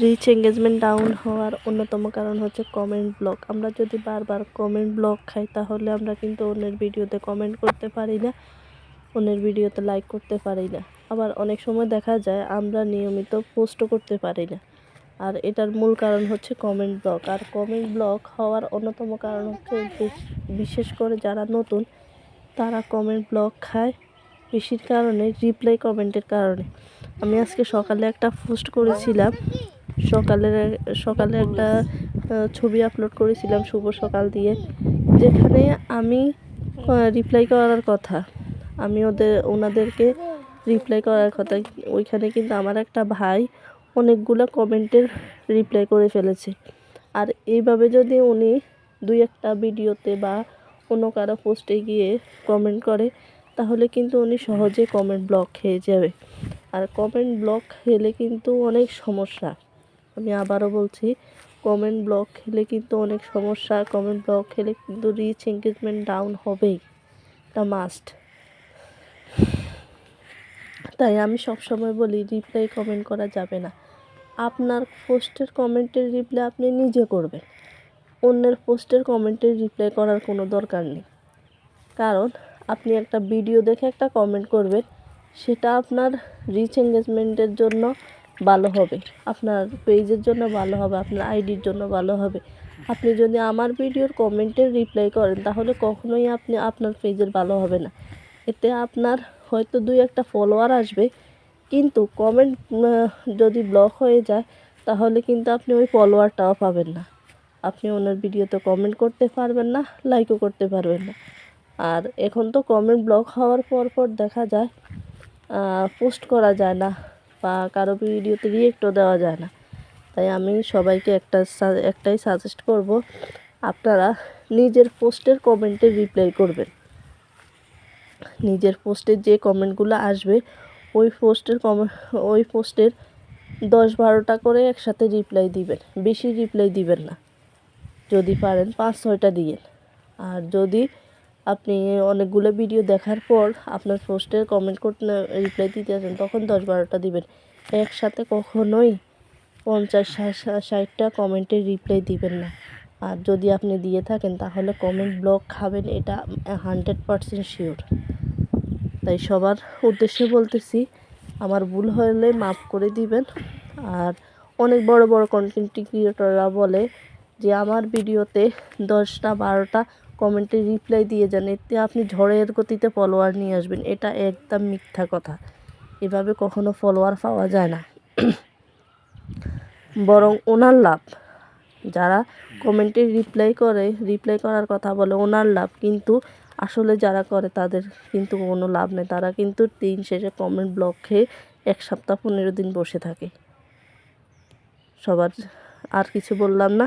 Reach engagement down হওয়ার অন্যতম কারণ হচ্ছে কমেন্ট ব্লক আমরা যদি বারবার কমেন্ট ব্লক খাই, তাহলে আমরা কিন্তু অন্যের ভিডিওতে কমেন্ট করতে পারি না, অন্যের ভিডিওতে লাইক করতে পারি না। আবার অনেক সময় দেখা যায়, আমরা নিয়মিত পোস্টও করতে পারি না। আর এটার মূল কারণ হচ্ছে কমেন্ট ব্লক আর কমেন্ট ব্লক হওয়ার অন্যতম কারণ হচ্ছে বিশ- বিশেষ করে যারা নতুন, তারা কমেন্ট ব্লক খায় বেশির কারণে রিপ্লাই কমেন্টের কারণে। আমি আজকে সকালে একটা পোস্ট করেছিলাম। সকালের সকালে একটা ছবি আপলোড করেছিলাম শুভ সকাল দিয়ে যেখানে আমি রিপ্লাই করার কথা। আমি ওদের ওনাদেরকে রিপ্লাই করার কথা। ওইখানে কিন্তু আমার একটা ভাই অনেকগুলো কমেন্টের রিপ্লাই করে ফেলেছে। আর এইভাবে যদি উনি দুই একটা ভিডিওতে বা অন্য কারও পোস্টে গিয়ে কমেন্ট করে তাহলে কিন্তু উনি সহজে কমেন্ট ব্লক খেয়ে যাবে। আর কমেন্ট ব্লক খেলে কিন্তু অনেক সমস্যা। আমি আবারও বলছি কমেন্ট ব্লক খেলে কিন্তু অনেক সমস্যা কমেন্ট ব্লক খেলে কিন্তু রিচ এঙ্গেজমেন্ট ডাউন হবেই। তা মাস্ট তাই আমি সবসময় বলি রিপ্লাই কমেন্ট করা যাবে না। আপনার পোস্টের কমেন্টের রিপ্লাই আপনি নিজে করবেন। অন্যের পোস্টের কমেন্টের রিপ্লাই করার কোনো দরকার নেই। কারণ আপনি একটা ভিডিও দেখে একটা কমেন্ট করবেন, সেটা আপনার রিচ এঙ্গেজমেন্টের জন্য ভালো হবে। আপনার পেজের জন্য ভালো হবে, আপনার আইডির জন্য ভালো হবে। আপনি যদি আমার ভিডিওর কমেন্টের রিপ্লাই করেন, তাহলে কখনোই আপনি আপনার পেজের ভালো হবে না। এতে আপনার হয়তো দুই একটা ফলোয়ার আসবে, কিন্তু কমেন্ট যদি ব্লক হয়ে যায়, তাহলে কিন্তু আপনি ওই ফলোয়ারটাও পাবেন না। আপনি ওনার ভিডিওতে কমেন্ট করতে পারবেন না লাইকও করতে পারবেন না। আর এখন তো কমেন্ট ব্লক হওয়ার পর পর দেখা যায় পোস্ট করা যায় না। বা কারও ভিডিওতে রিয়েক্টও দেওয়া যায় না। তাই আমি সবাইকে একটা একটাই সাজেস্ট করব, আপনারা নিজের পোস্টের কমেন্টে রিপ্লাই করবেন। নিজের পোস্টের যে কমেন্টগুলো আসবে, ওই পোস্টের কমেন্ট ওই পোস্টের দশ বারোটা করে একসাথে রিপ্লাই দিবেন, বেশি রিপ্লাই দিবেন না। যদি পারেন পাঁচ ছয়টা দিয়েন। আর যদি আপনি অনেকগুলো ভিডিও দেখার পর আপনার পোস্টের কমেন্ট করতে রিপ্লাই দিতে আছেন তখন দশ বারোটা দিবেন। একসাথে কখনোই পঞ্চাশ ষাট- ষাটটা কমেন্টের রিপ্লাই দিবেন না। আর যদি আপনি দিয়ে থাকেন, তাহলে কমেন্ট ব্লক খাবেন, এটা হান্ড্রেড পারসেন্ট শিওর তাই সবার উদ্দেশ্যে বলতেছি, আমার ভুল হলে মাফ করে দিবেন। আর অনেক বড় বড় কন্টেন্ট ক্রিয়েটররা বলে যে আমার ভিডিওতে দশটা, বারোটা কমেন্টে রিপ্লাই দিয়ে যান। এতে আপনি ঝড়ের গতিতে ফলোয়ার নিয়ে আসবেন। এটা একদম মিথ্যা কথা। এভাবে কখনো ফলোয়ার পাওয়া যায় না। বরং ওনার লাভ। যারা কমেন্টে রিপ্লাই করে রিপ্লাই করার কথা বলে ওনার লাভ। কিন্তু আসলে যারা করে তাদের কিন্তু কোনো লাভ নেই। তারা কিন্তু দিন শেষে কমেন্ট ব্লক খেয়ে এক সপ্তাহ, পনেরো দিন বসে থাকে। সবার আর কিছু বললাম না।